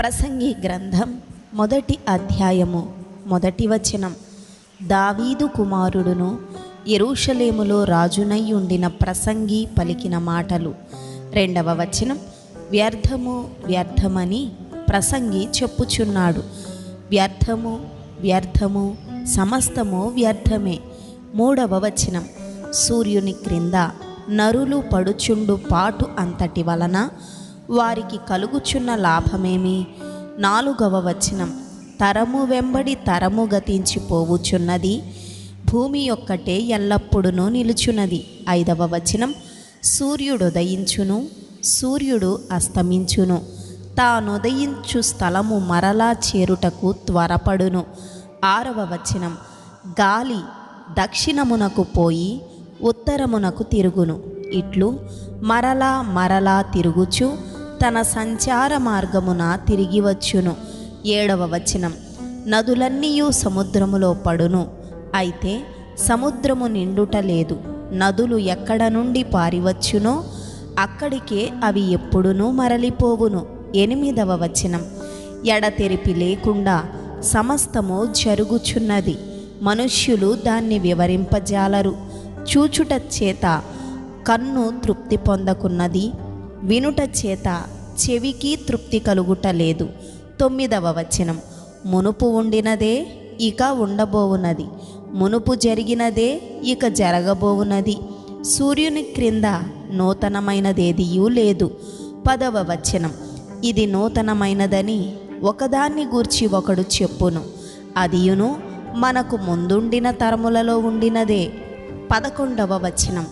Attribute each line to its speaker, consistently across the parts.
Speaker 1: ప్రసంగి గ్రంథం మొదటి అధ్యాయము మొదటి వచనం. దావీదు కుమారుడును ఎరూషలేములో రాజునై ఉండిన ప్రసంగి పలికిన మాటలు. రెండవ వచనం వ్యర్థము వ్యర్థమని ప్రసంగి చెప్పుచున్నాడు. వ్యర్థము వ్యర్థము సమస్తము వ్యర్థమే. మూడవ వచనం సూర్యుని క్రింద నరులు పడుచుండు పాటు అంతటి వలన వారికి కలుగుచున్న లాభమేమి? నాలుగవ వచనం. తరము వెంబడి తరము గతించిపోవుచున్నది భూమి ఒక్కటే ఎల్లప్పుడూ నిలుచున్నది. ఐదవ వచనం. సూర్యుడు ఉదయించును సూర్యుడు అస్తమించును. తానుదయించు స్థలము మరలా చేరుటకు త్వరపడును. ఆరవ వచనం. గాలి దక్షిణమునకు పోయి ఉత్తరమునకు తిరుగును. ఇట్లు మరలా మరలా తిరుగుచు తన సంచార మార్గమున తిరిగి వచ్చును. ఏడవ వచనం. నదులన్నీయు సముద్రములో పడును. అయితే సముద్రము నిండుట లేదు. నదులు ఎక్కడ నుండి పారివచ్చునో అక్కడికే అవి ఎప్పుడునూ మరలిపోవును. ఎనిమిదవ వచనం. ఎడతెరిపి లేకుండా సమస్తము జరుగుచున్నది. మనుష్యులు దాన్ని వివరింపజాలరు. చూచుట చేత కన్ను తృప్తి పొందకున్నది. వినుట చేత చెవికి తృప్తి కలుగుట లేదు. తొమ్మిదవ వచనం. మునుపు ఉండినదే ఇక ఉండబోవున్నది మునుపు జరిగినదే ఇక జరగబోవున్నది సూర్యుని క్రింద నూతనమైనదేదియూ లేదు. పదవ వచనం. ఇది నూతనమైనదని ఒకదాన్ని గూర్చి ఒకడు చెప్పును. అదియును మనకు ముందుండిన తరములలో ఉండినదే. పదకొండవ వచనం.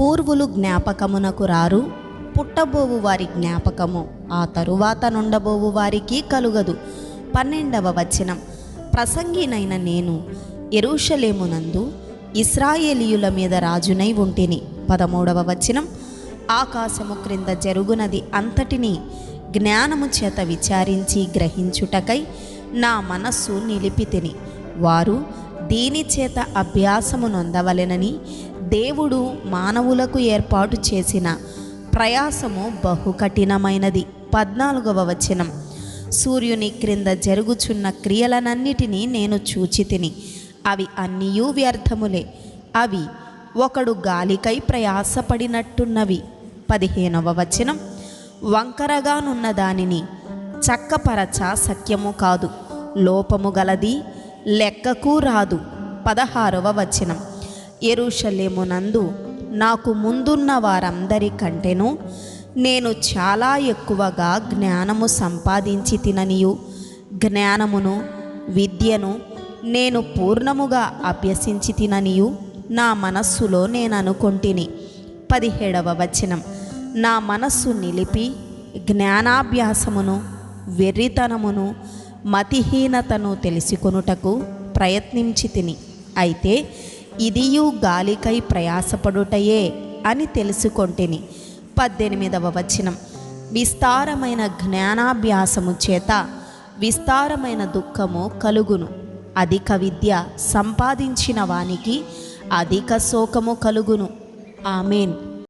Speaker 1: పూర్వులు జ్ఞాపకమునకు రారు పుట్టబోవు వారి జ్ఞాపకము. ఆ తరువాత నుండబోవు వారికి కలుగదు. పన్నెండవ వచనం. ప్రసంగినైన నేను ఎరుషలేమునందు ఇస్రాయేలీయుల మీద రాజునై ఉంటిని. పదమూడవ వచనం. ఆకాశము క్రింద జరుగునది అంతటిని జ్ఞానము చేత విచారించి గ్రహించుటకై నా మనస్సు నిలిపితిని. వారు దీని చేత అభ్యాసము నొందవలెనని దేవుడు మానవులకు ఏర్పాటు చేసిన ప్రయాసము బహు కఠినమైనది పద్నాలుగవ వచనం. సూర్యుని క్రింద జరుగుచున్న క్రియలనన్నిటినీ నేను చూచి తిని అవి అన్నీయూ వ్యర్థములే. అవి ఒకడు గాలికై ప్రయాసపడినట్టున్నవి. పదిహేనవ వచనం. వంకరగానున్న దానిని చక్కపరచ సఖ్యము కాదు. లోపము గలది లెక్కకు రాదు. పదహారవ వచనం. ఎరుషలేమునందు నాకు ముందున్న వారందరి కంటేను నేను చాలా ఎక్కువగా జ్ఞానము సంపాదించి తిననియు. జ్ఞానమును విద్యను నేను పూర్ణముగా అభ్యసించి తిననియు. నా మనస్సులో నేను అనుకొంటిని. పదిహేడవ వచనం. నా మనస్సు నిలిపి జ్ఞానాభ్యాసమును వెర్రితనమును మతిహీనతను తెలుసుకొనుటకు ప్రయత్నించి తిని. అయితే ఇదియు గాలికై ప్రయాసపడుటయే అని తెలుసుకొంటిని. పద్దెనిమిదవ వచనం. విస్తారమైన జ్ఞానాభ్యాసము చేత విస్తారమైన దుఃఖము కలుగును. అధిక విద్య సంపాదించిన వానికి అధిక శోకము కలుగును. ఆమెన్.